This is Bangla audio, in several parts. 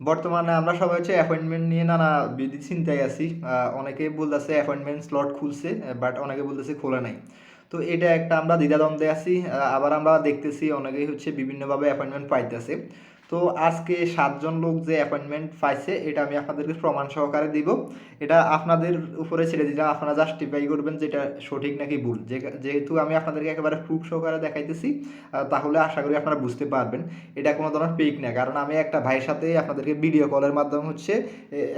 বর্তমানে আমরা সবাই হচ্ছে অ্যাপয়েন্টমেন্ট নিয়ে নানা বিধি চিন্তায় আছি। অনেকে বলতেছে অ্যাপয়েন্টমেন্ট স্লট খুলছে বাট অনেকে বলতেছে খোলে নাই। তো এটা একটা আমরা দ্বিধাদ্বন্দ্বে আছি। আবার আমরা দেখতেছি অনেকেই হচ্ছে বিভিন্নভাবে অ্যাপয়েন্টমেন্ট পাইতেছে। তো আজকে সাতজন লোক যে অ্যাপয়েন্টমেন্ট পাইছে, এটা আমি আপনাদেরকে প্রমাণ সহকারে দিব। এটা আপনাদের উপরে ছেড়ে দিলাম, আপনারা জাস্টিফাই করবেন যে এটা সঠিক নাকি ভুল। যেহেতু আমি আপনাদেরকে একেবারে প্রুফ সহকারে দেখাইতেছি তাহলে আশা করি আপনারা বুঝতে পারবেন। এটা কোনো ধরনের পেক না, কারণ আমি একটা ভাইয়ের সাথে আপনাদেরকে ভিডিও কলের মাধ্যমে হচ্ছে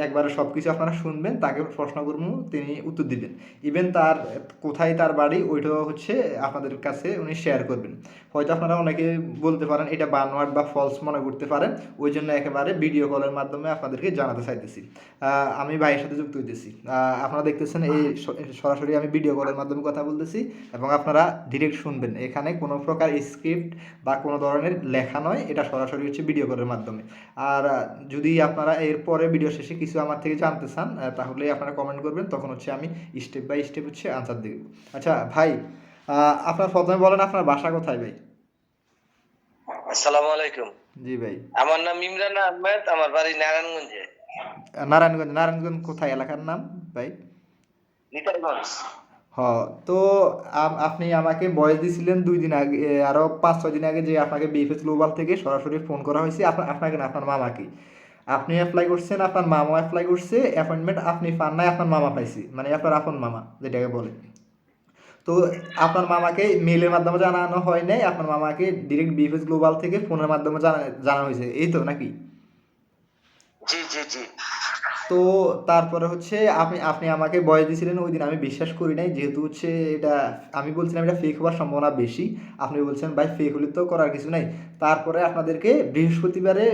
একবারে সব কিছু আপনারা শুনবেন, তাকে প্রশ্ন করব, তিনি উত্তর দিবেন। ইভেন তার কোথায় তার বাড়ি, ওইটাও হচ্ছে আপনাদের কাছে উনি শেয়ার করবেন। হয়তো আপনারা অনেকে বলতে পারেন, এটা বানোয়াট বা ফলস মনে করতে পারেন। ওই জন্য একেবারে ভিডিও কলের মাধ্যমে আপনাদেরকে জানাতে চাইতেছি। আমি ভাইয়ের সাথে যুক্ত হইতেছি। আপনারা দেখতেছেন এই সরাসরি আমি ভিডিও কলের মাধ্যমে কথা বলতেছি এবং আপনারা ডিরেক্ট শুনবেন। এখানে কোনো প্রকার স্ক্রিপ্ট বা কোনো ধরনের লেখা নয়, এটা সরাসরি হচ্ছে ভিডিও কলের মাধ্যমে। আর, যদি আপনারা এরপরে ভিডিও শেষে কিছু আমার থেকে জানতে চান তাহলে আপনারা কমেন্ট করবেন, তখন হচ্ছে আমি স্টেপ বাই স্টেপ হচ্ছে আনসার দেব। আচ্ছা ভাই আপনার প্রথমে বলেন আপনার বাসা কোথায়, ভাই? আসসালামু আলাইকুম। জি ভাই। আমার নাম ইমরান আহমেদ আমার বাড়ি নারায়ণগঞ্জে। নারায়ণগঞ্জ নারায়ণগঞ্জ কোথায় এলাকার নাম ভাই? নিতাইগঞ্জ। হ তো আপনি আমাকে বয়স দিয়েছিলেন দুই দিন আগে আরও পাঁচ ছয় দিন আগে যে আপনাকে বিএফএস গ্লোবাল থেকে সরাসরি ফোন করা হয়েছে। আপনা- আপনাকে না আপনার মামাকে আপনি অ্যাপ্লাই করছেন আপনার মামা অ্যাপ্লাই করছে অ্যাপয়েন্টমেন্ট আপনি পান নাই আপনার মামা পাইছে। মানে আপনার আপন মামা যেটাকে বলে। তো আপনার মামাকে মেলের মাধ্যমে জানানো হয় নাই আপনার মামাকে ডিরেক্ট বিএফএস গ্লোবাল থেকে ফোনের মাধ্যমে জানা জানানো হয়েছে এই তো নাকি? জি জি জি। তো তারপরে হচ্ছে আপনি আপনি আমাকে বয়স দিয়েছিলেন ওই দিন আমি বিশ্বাস করি নাই যেহেতু হচ্ছে এটা আমি বলছিলাম এটা ফেক হওয়ার সম্ভাবনা বেশি আপনি বলছেন ভাই ফেক হলে তো করার কিছু নাই। তারপরে আপনাদেরকে বৃহস্পতিবারে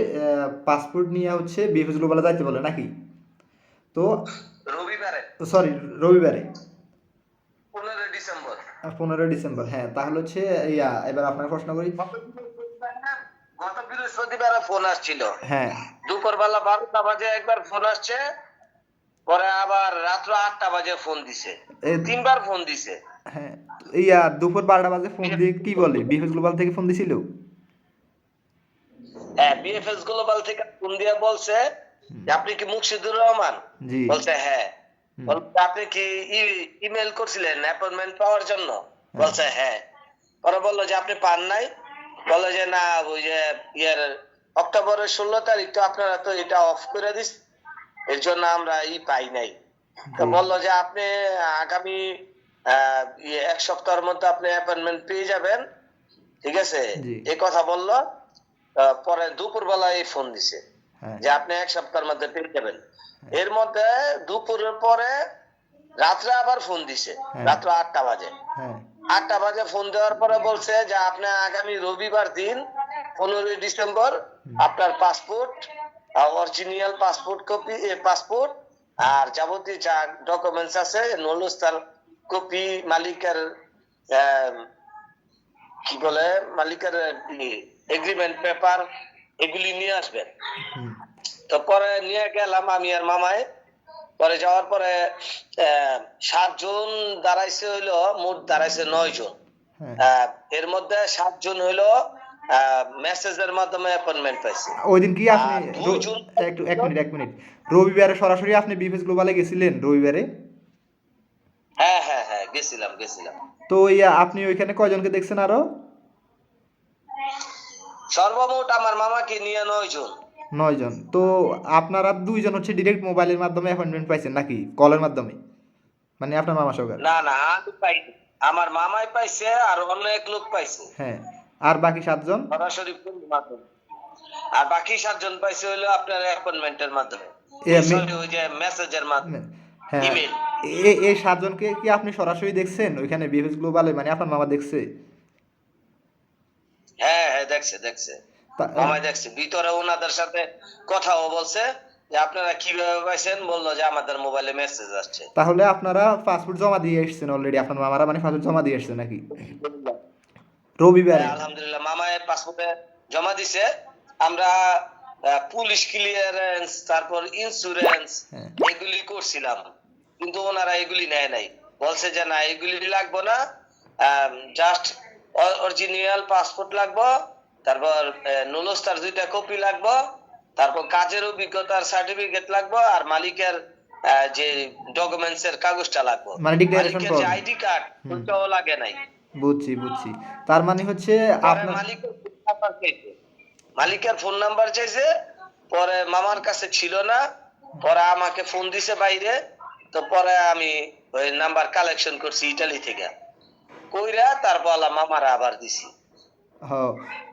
পাসপোর্ট নিয়ে হচ্ছে বিএফএস গ্লোবালে যাইতে বলে নাকি? তো রবিবারে। সরি রবিবারে। পনেরোই ডিসেম্বর হ্যাঁ তাহলে হচ্ছে ইয়া এবার আপনার প্রশ্ন করি। গত বৃহস্পতিবারে ফোন আসছিল। হ্যাঁ। দুপুরবেলা বারোটা বাজে একবার ফোন আসছে পরে আবার রাত্র আটটা বাজে ফোন দিছে। তিনবার ফোন দিছে। হ্যাঁ ইয়া দুপুর বারোটা বাজে ফোন দিয়ে কি বলে? বিএফএস গ্লোবাল থেকে ফোন দিছিল? হ্যাঁ বিএফএস গ্লোবাল থেকে ফোন দিয়ে বলছে যে আপনি কি মুর্শিদুর রহমান? জি। বলছে হ্যাঁ। আপনি কি ইমেল করছিলেন অ্যাপয়েন্টমেন্ট পাওয়ার জন্য? বলছে হ্যাঁ। পরে বলল যে আপনি পান নাই। বলল যে না ওই যে ইয়ের অক্টোবরের ষোলো তারিখ তো আপনারা তো এটা অফ করে দিস এর জন্য আমরা ই পাই নাই। তো বলল যে আপনি আগামী ইয়ে এক সপ্তাহের মধ্যে আপনি অ্যাপয়েন্টমেন্ট পেয়ে যাবেন। ঠিক আছে। এই কথা বলল। পরে দুপুর বেলায় ফোন দিছে। যে আপনি এক সপ্তাহের মধ্যে পেয়ে যাবেন। এর মধ্যে দুপুরের পরে রাত্রে আবার ফোন দিছে। হ্যাঁ। রাত্র আটটা বাজে। হ্যাঁ। আটটা বাজে ফোন দেওয়ার পরে বলছে যে আপনি আগামী রবিবার দিন পনেরোই ডিসেম্বর আপনার passport original passport copy passport আর যাবতীয় যা ডকুমেন্টস আছে নলস্তার কপি মালিকের কি বলে মালিকের এগ্রিমেন্ট পেপার এগুলি নিয়ে আসবেন। তো পরে নিয়ে গেলাম আমি আর মামায়। পরে যাওয়ার পরে সাতজন দাঁড়াইছে হইল মোট দাঁড়াইছে নয় জন হ্যাঁ এর মধ্যে সাতজন হইল মেসেজের মাধ্যমে অ্যাপয়েন্টমেন্ট পাইছে। ওই দিন কি আপনি একটু এক মিনিট এক মিনিট রবিবারে সরাসরি আপনি বিএফএস গ্লোবালে গেছিলেন রবিবারে? হ্যাঁ হ্যাঁ হ্যাঁ গেছিলাম গেছিলাম। তো আপনি ওইখানে কয়জনকে দেখছেন আরও? সর্বমোট আমার মামাকে নিয়ে নয় জন। নয় জন। তো আপনারা দুইজন হচ্ছে ডিরেক্ট মোবাইলের মাধ্যমে অ্যাপয়েন্টমেন্ট পাইছেন নাকি? কলের মাধ্যমে? মানে আপনার মামা সহকার? না না আমি পাইনি। আমার মামাই পাইছে আর অন্য এক লোক পাইছে। হ্যাঁ আর বাকি সাতজন? সরাসরি ফোনের মাধ্যমে। আর বাকি সাতজন পাইছে হইল আপনার অ্যাপয়েন্টমেন্টের মাধ্যমে। ওই যে মেসেজের মাধ্যমে। হ্যাঁ. এই সাতজনকে কি আপনি সরাসরি দেখছেন? ওইখানে বিএফএস গ্লোবালে মানে আপনার মামা দেখছে? হ্যাঁ হ্যাঁ দেখছে দেখছে। মামাই দেখছে। ভিতরে ওনাদের সাথে কথাও বলছে যে আপনারা কীভাবে পাইছেন? বলল যে আমাদের মোবাইলে মেসেজ আসছে। তাহলে আপনারা পাসপোর্ট জমা দিয়ে এসেছেন অলরেডি আপনার মামারা মানে পাসপোর্ট জমা দিয়ে এসেছে নাকি? রবিবারে। হ্যাঁ, আলহামদুলিল্লাহ। মামায় পাসপোর্টে জমা দিছে। আমরা পুলিশ ক্লিয়ারেন্স তারপর ইন্স্যুরেন্স হ্যাঁ। এগুলি করছিলাম। কিন্তু ওনারা এগুলি নেয় নাই। বলছে যে না এগুলি লাগবো না। জাস্ট অরিজিনাল পাসপোর্ট লাগবো তারপর নুলস্তার দুইটা কপি লাগবো তারপর কাজের অভিজ্ঞতার সার্টিফিকেট লাগবে আর মালিকের যে ডকুমেন্টস এর কাগজটা লাগবে। মানে মালিকের যে আইডি কার্ড ওইটাও লাগে নাই। বুঝছি বুঝছি। তার মানে হচ্ছে আপনার মালিকের ফোন নাম্বার চাইছে। মালিকের ফোন নাম্বার চাইছে পরে মামার কাছে ছিল না পরে আমাকে ফোন দিছে বাইরে তো পরে আমি ওই নাম্বার কালেকশন করছি ইটালি থেকে। কইরা তারপর আল্লাহ মামারা আবার দিছি।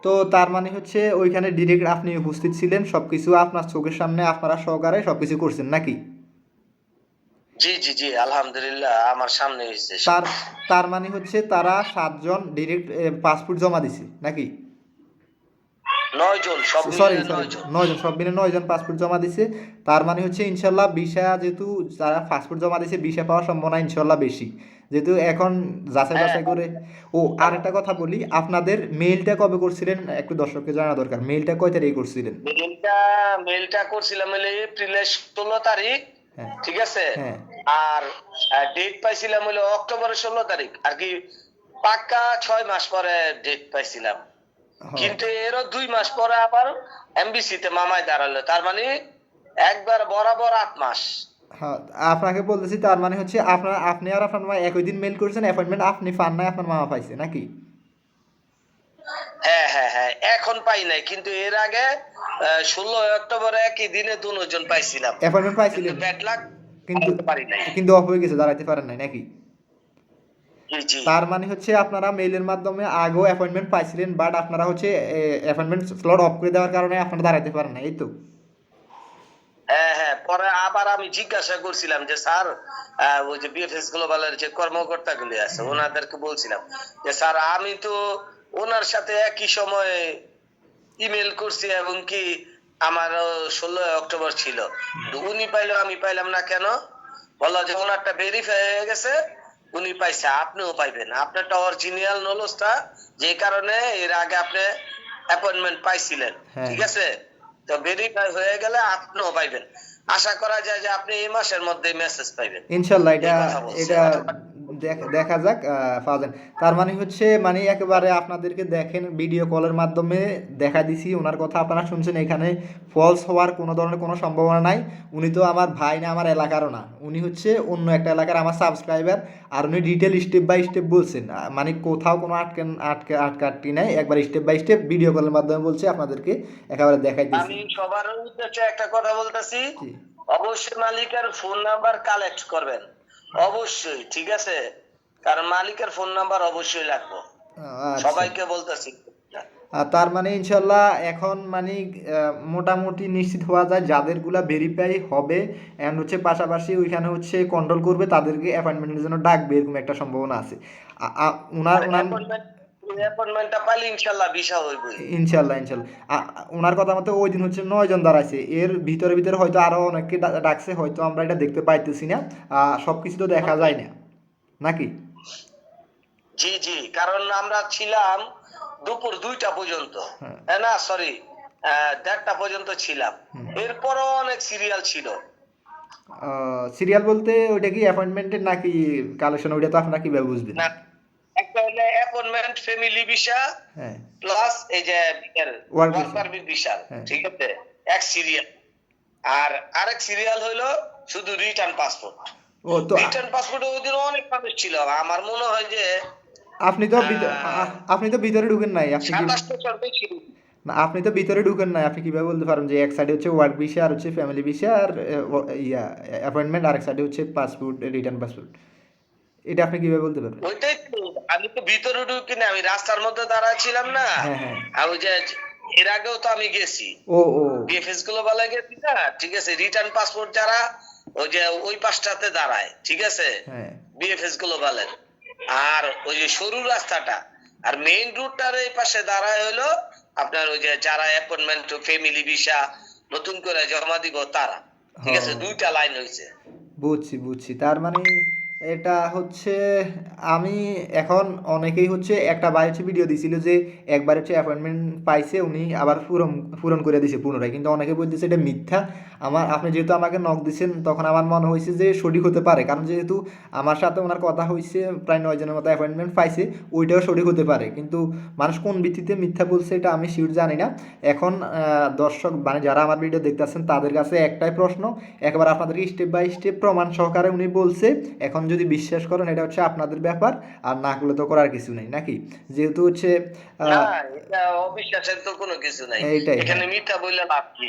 তো তার মানে হচ্ছে ওইখানে ডিরেক্ট আপনি উপস্থিত ছিলেন সবকিছু আপনার চোখের সামনে আপনারা সহকারে সবকিছু করছেন নাকি? জি জি জি আলহামদুলিল্লাহ আমার সামনে হয়েছে তার তার মানে হচ্ছে তারা সাতজন ডিরেক্ট পাসপোর্ট জমা দিছে নাকি? নয় জন সব সরি সরি নয় জন নয়জন সব মিলে নয়জন পাসপোর্ট জমা দিছে। তার মানে হচ্ছে ইনশাল্লাহ ভিসা যেহেতু যারা পাসপোর্ট জমা দিছে ভিসা পাওয়ার সম্ভাবনা ইনশাল্লাহ বেশি। যেহেতু এখন যাচাই বাছাই করে। ও আরেকটা কথা বলি আপনাদের মেইলটা কবে করছিলেন? একটু দর্শককে জানা দরকার মেইলটা কয় তারিখে করছিলেন? মেলটা মেলটা করছিলাম হলে এপ্রিলের ষোলো তারিখ হ্যাঁ। ঠিক আছে? হ্যাঁ। আর ডেট পাইছিলাম হলো অক্টোবরের ষোলো তারিখ আর কি পাক্কা ছয় মাস পরে ডেট পাইছিলাম। হ্যাঁ। কিন্তু এরও দুই মাস পরে আবার এমবিসিতে মামায় দাঁড়াল তার মানে একবার বরাবর আট মাস। হ্যাঁ আপনাকে বলতেছি তার মানে হচ্ছে আপনার আপনি আর আপনার মামা একই দিন মেল করেছেন অ্যাপয়েন্টমেন্ট আপনি পান নাই আপনার মামা পাইছে নাকি? হ্যাঁ হ্যাঁ হ্যাঁ এখন পাই নাই কিন্তু এর আগে ষোলো অক্টোবর একই দিনে দুজন পাইছিলাম। অ্যাপয়েন্টমেন্ট পাইছিলেন। ব্যাড কিন্তু পারি নাই। কিন্তু অফ হয়ে গেছে দাঁড়াইতে পারেন নাই নাকি? তার মানে হচ্ছে আপনারা মেইলের মাধ্যমে আগেও অ্যাপয়েন্টমেন্ট পাইছিলেন বাট আপনারা হচ্ছে অ্যাপয়েন্টমেন্ট স্লট অফ করে দেওয়ার কারণে আপনারা দাঁড়াইতে পারেন না এই তো? হ্যাঁ হ্যাঁ পরে আবার আমি জিজ্ঞাসা করছিলাম যে স্যার ওই যে বিএফএস গ্লোবালের যে কর্মকর্তা গুলি আছে ওনাদেরকে বলছিলাম যে স্যার আমি তো ওনার সাথে একই সময়ে ইমেল করছি এবং কি আমার ষোলো অক্টোবর ছিল। উনি পাইলো আমি পাইলাম না কেন? বলল যে ওনারটা ভেরিফাই হয়ে গেছে উনি পাইছে আপনিও পাইবেন। আপনারটা অরিজিনাল নলেজটা যে কারণে এর আগে আপনি অ্যাপয়েন্টমেন্ট পাইছিলেন হ্যাঁ। ঠিক আছে? তো ভেরিফাই হয়ে গেলে আপনিও পাইবেন আশা করা যায় যে আপনি এই মাসের মধ্যে মেসেজ পাইবেন ইনশাল্লাহ এটা। এটা দেখ- যাক যান তার মানে হচ্ছে মানে একেবারে আপনাদেরকে দেখেন ভিডিও কলের মাধ্যমে দেখা দিছি ওনার কথা আপনারা শুনছেন এখানে। ফলস হওয়ার কোনো ধরনের কোনো সম্ভাবনা নাই। উনি তো আমার ভাই না আমার এলাকারও না। উনি হচ্ছে অন্য একটা এলাকার আমার সাবস্ক্রাইবার আর উনি ডিটেল স্টেপ বাই স্টেপ বলছেন। মানে কোথাও কোনো আটকে আটকে আটকাটটি নাই। একবার স্টেপ বাই স্টেপ ভিডিও কলের মাধ্যমে বলছে আপনাদেরকে একেবারে দেখাই দিচ্ছি আমি সবার উদ্দেশ্যে একটা কথা বলতেছি। অবশ্যই মালিকের ফোন নাম্বার কালেক্ট করবেন। অবশ্যই ঠিক আছে? কারণ মালিকের ফোন নাম্বার অবশ্যই লাগবে। আচ্ছা। সবাইকে বলতেছি। তার মানে ইনশাল্লাহ এখন মানে মোটামুটি নিশ্চিত হওয়া যায় যাদেরগুলা ভেরিফাই হবে অ্যান্ড হচ্ছে পাশাপাশি ওইখানে হচ্ছে কন্ট্রোল করবে তাদেরকে অ্যাপয়েন্টমেন্টের জন্য ডাকবে এরকম একটা সম্ভাবনা আছে। ওনার ওনার অ্যাপয়েন্টমেন্টটা পাইলে ওনার কথা মতো ওই দিন হচ্ছে নয় জন দাঁড়াইছে। এর ভিতরে ভিতরে হয়তো আরও অনেককে ডাকছে হয়তো আমরা এটা দেখতে পাইতেছি না। সব কিছু তো দেখা যায় না। নাকি? জি জি কারণ আমরা ছিলাম দুপুর দুইটা পর্যন্ত। হ্যাঁ। হ্যাঁ, না? সরি দেড়টা পর্যন্ত ছিলাম। এরপরও অনেক সিরিয়াল ছিল। সিরিয়াল বলতে ওইটা কি অ্যাপয়েন্টমেন্টের নাকি কালেকশন ওইটা তো আপনারা কীভাবে বুঝবেন? না একটা হলো অ্যাপয়েন্টমেন্ট ফ্যামিলি ভিসা প্লাস এই যে ওয়ার্ক পারমিট ভিসা। ঠিক আছে? এক সিরিয়াল আর আরেক সিরিয়াল হলো শুধু রিটার্ন পাসপোর্ট ও তো রিটার্ন পাসপোর্ট ওই দিন অনেক মানুষ ছিল। আমার মনে হয় যে আপনি তো ভিতরে আপনি তো ভিতরে ঢুকেন নাই। আপনি না আপনি তো ভিতরে ঢুকেন নাই। আপনি কীভাবে বলতে পারেন যে এক সাইডে হচ্ছে ওয়ার্ক ভিসা আর হচ্ছে ফ্যামিলি ভিসা আর ইয়া অ্যাপয়েন্টমেন্ট আরেক সাইডে হচ্ছে পাসপোর্ট রিটার্ন পাসপোর্ট এটা আপনি কীভাবে বলতে পারবেন? ওইটাই আমি তো ভিতরে ঢুকি না আমি রাস্তার মধ্যে দাঁড়ায় ছিলাম না। হ্যাঁ হ্যাঁ। আর ওই যে এর আগেও তো আমি গেছি। ও ও। বিএফএসগুলো বলে গেছি না ঠিক আছে? রিটার্ন পাসপোর্ট যারা ওই যে ওই পাশটাতে দাঁড়ায় ঠিক আছে? হ্যাঁ। বিএফএসগুলো বলেন আর ওই যে সরু রাস্তাটা আর মেইন রুটটার এই পাশে দাঁড়ায় হলো আপনার ওই যে যারা অ্যাপয়েন্টমেন্ট ফ্যামিলি ভিসা নতুন করে জমা দিব তারা। ঠিক আছে। দুইটা লাইন হয়েছে বুঝছি বুঝছি। তার মানে এটা হচ্ছে, আমি এখন অনেকেই হচ্ছে একটা ভাই হচ্ছে ভিডিও দিছিল যে একবার হচ্ছে অ্যাপয়েন্টমেন্ট পাইছে, উনি আবার পূরণ পূরণ করে দিয়েছে পুনরায়। কিন্তু অনেকে বলতেছে এটা মিথ্যা। আমার আপনি যেহেতু আমাকে নক দিচ্ছেন তখন আমার মনে হয়েছে যে সঠিক হতে পারে। কারণ যেহেতু আমার সাথে ওনার কথা হয়েছে প্রায় নয় জনের মতো অ্যাপয়েন্টমেন্ট পাইছে ওইটাও সঠিক হতে পারে। কিন্তু মানুষ কোন ভিত্তিতে মিথ্যা বলছে এটা আমি শিওর জানি না। এখন দর্শক মানে যারা আমার ভিডিও দেখতেছেন তাদের কাছে একটাই প্রশ্ন একবার আপনাদেরকে স্টেপ বাই স্টেপ প্রমাণ সহকারে উনি বলছে এখন যদি বিশ্বাস করেন এটা হচ্ছে আপনাদের ব্যাপার আর না করলে তো করার কিছু নেই নাকি? যেহেতু হচ্ছে আহ, এটা অবিশ্বাসের তো কোনো কিছু নাই। এইটাই। এখানে মিথ্যা বললে লাভ কি?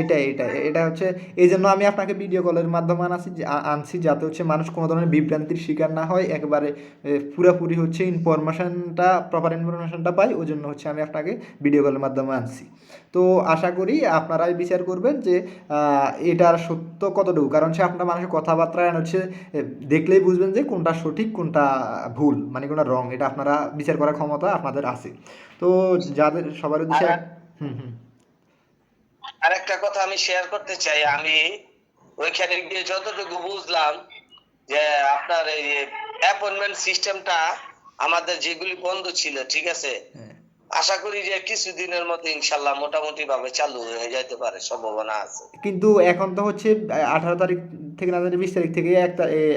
এটাই এটাই এটা হচ্ছে এই জন্য আমি আপনাকে ভিডিও কলের মাধ্যমে আনছি আনছি যাতে হচ্ছে মানুষ কোনো ধরনের বিভ্রান্তির শিকার না হয় একবারে পুরাপুরি হচ্ছে ইনফরমেশনটা প্রপার ইনফরমেশনটা পাই ওই জন্য হচ্ছে আমি আপনাকে ভিডিও কলের মাধ্যমে আনছি। তো আশা করি আপনারাই বিচার করবেন যে এটার সত্য কতটুকু? কারণ সে আপনার মানুষের কথাবার্তা হচ্ছে দেখলেই বুঝবেন যে কোনটা সঠিক কোনটা ভুল মানে কোনটা রং এটা আপনারা বিচার করার ক্ষমতা আপনাদের আছে। তো যাদের সবার উদ্দেশ্যে হুম হুম। আরেকটা কথা আমি শেয়ার করতে চাই আমি ওইখানে গিয়ে যতটুকু বুঝলাম যে আপনার এই অ্যাপয়েন্টমেন্ট সিস্টেমটা আমাদের যেগুলি বন্ধ ছিল ঠিক আছে? হ্যাঁ। আশা করি যে কিছুদিনের মধ্যে ইনশাল্লাহ মোটামুটি ভাবে চালু হয়ে যেতে পারে সম্ভাবনা আছে। কিন্তু এখন তো হচ্ছে আঠারো তারিখ থেকে না জানি বিশ তারিখ থেকে এক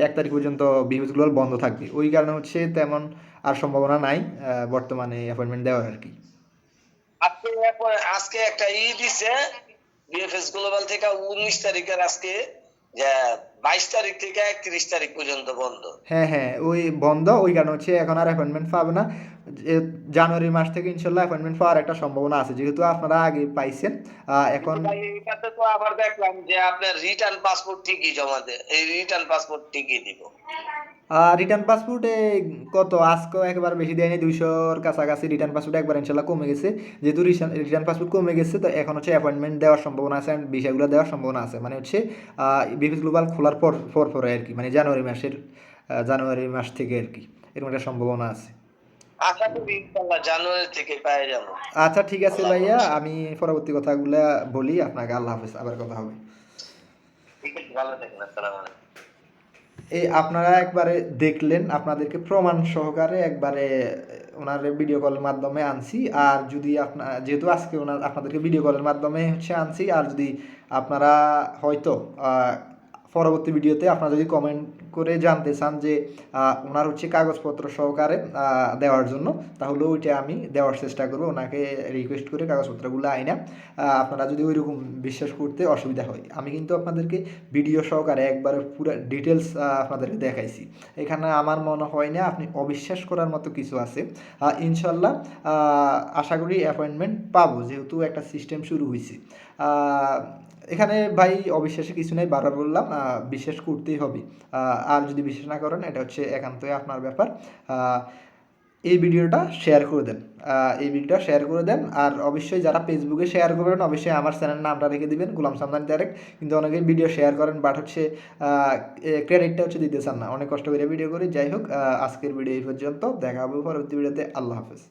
এক তারিখ পর্যন্ত বন্ধ থাকবে। ওই কারণে হচ্ছে তেমন আর সম্ভাবনা নাই বর্তমানে অ্যাপয়েন্টমেন্ট দেওয়ার আর কি। আজকে আজকে একটা ই দিছে বিএফএস গ্লোবাল থেকে উনিশ তারিখের আজকে বাইশ তারিখ থেকে একত্রিশ তারিখ পর্যন্ত বন্ধ। হ্যাঁ হ্যাঁ ওই বন্ধ ওই কারণে হচ্ছে এখন আর অ্যাপয়েন্টমেন্ট পাবে না। জানুয়ারি মাস থেকে ইনশাল্লাহ অ্যাপয়েন্টমেন্ট পাওয়ার একটা সম্ভাবনা আছে যেহেতু আপনারা আগে পাইছেন এখন এটাতে তো আবার দেখলাম যে আপনার রিটার্ন পাসপোর্ট ঠিকই জমা দে এই রিটার্ন পাসপোর্ট ঠিকই দিব। রিটার্ন পাসপোর্টে কত? আজকে একবার বেশি দেয়নি দুইশোর কাছাকাছি রিটার্ন পাসপোর্ট একবার ইনশাল্লাহ কমে গেছে। যেহেতু রিটার্ন পাসপোর্ট কমে গেছে তো এখন হচ্ছে অ্যাপয়েন্টমেন্ট দেওয়ার সম্ভাবনা আছে and ভিসাগুলো দেওয়ার সম্ভাবনা আছে। মানে হচ্ছে বিপিএস গ্লোবাল খোলার পর পর পরে আর কি মানে জানুয়ারি মাসের জানুয়ারি মাস থেকে আর কি এরকম একটা সম্ভাবনা আছে। আচ্ছা ঠিক আছে ভাইয়া আমি পরবর্তী কথাগুলো বলি আপনাকে আল্লাহ হাফেজ আবার কথা হবে। ঠিক আছে ভালো থাকেন আসসালামু আলাইকুম। এই আপনারা একবারে দেখলেন, আপনাদেরকে প্রমাণ সহকারে একবারে ওনার ভিডিও কলের মাধ্যমে আনছি। আর যদি আপনার যেহেতু আজকে ওনার, আপনাদেরকে ভিডিও কলের মাধ্যমে হচ্ছে আনছি, আর যদি আপনারা হয়তো পরবর্তী ভিডিওতে আপনারা যদি কমেন্ট করে জানতে চান যে ওনার হচ্ছে কাগজপত্র সহকারে দেওয়ার জন্য, তাহলে ওইটা আমি দেওয়ার চেষ্টা করব। ওনাকে রিকোয়েস্ট করে কাগজপত্রগুলো আইনা। আপনারা যদি ওইরকম বিশ্বাস করতে অসুবিধা হয়, আমি কিন্তু আপনাদেরকে ভিডিও সহকারে একবারে পুরো ডিটেলস আপনাদেরকে দেখাইছি। এখানে আমার মনে হয় না, আপনি অবিশ্বাস করার মতো কিছু আছে। ইনশাল্লাহ আশা করি অ্যাপয়েন্টমেন্ট পাবো, যেহেতু একটা সিস্টেম শুরু হয়েছে এখানে ভাই অবিশ্বাসে কিছু নেই, বারবার বললাম বিশ্বাস করতেই হবে। আর যদি বিশ্বাস না করেন, এটা হচ্ছে একান্তই আপনার ব্যাপার। এই ভিডিওটা শেয়ার করে দেন। এই ভিডিওটা শেয়ার করে দেন। আর অবশ্যই যারা ফেসবুকে শেয়ার করবেন, অবশ্যই আমার চ্যানেল নামটা রেখে দিবেন, গুলাম সামদানি ডাইরেক্ট কিন্তু অনেকেই ভিডিও শেয়ার করেন বাট হচ্ছে ক্রেডিটটা হচ্ছে দিতে চান না। অনেক কষ্ট করে ভিডিও করি। যাই হোক আজকের ভিডিও এই পর্যন্ত। দেখা হবে পরবর্তী ভিডিওতে আল্লাহ হাফেজ।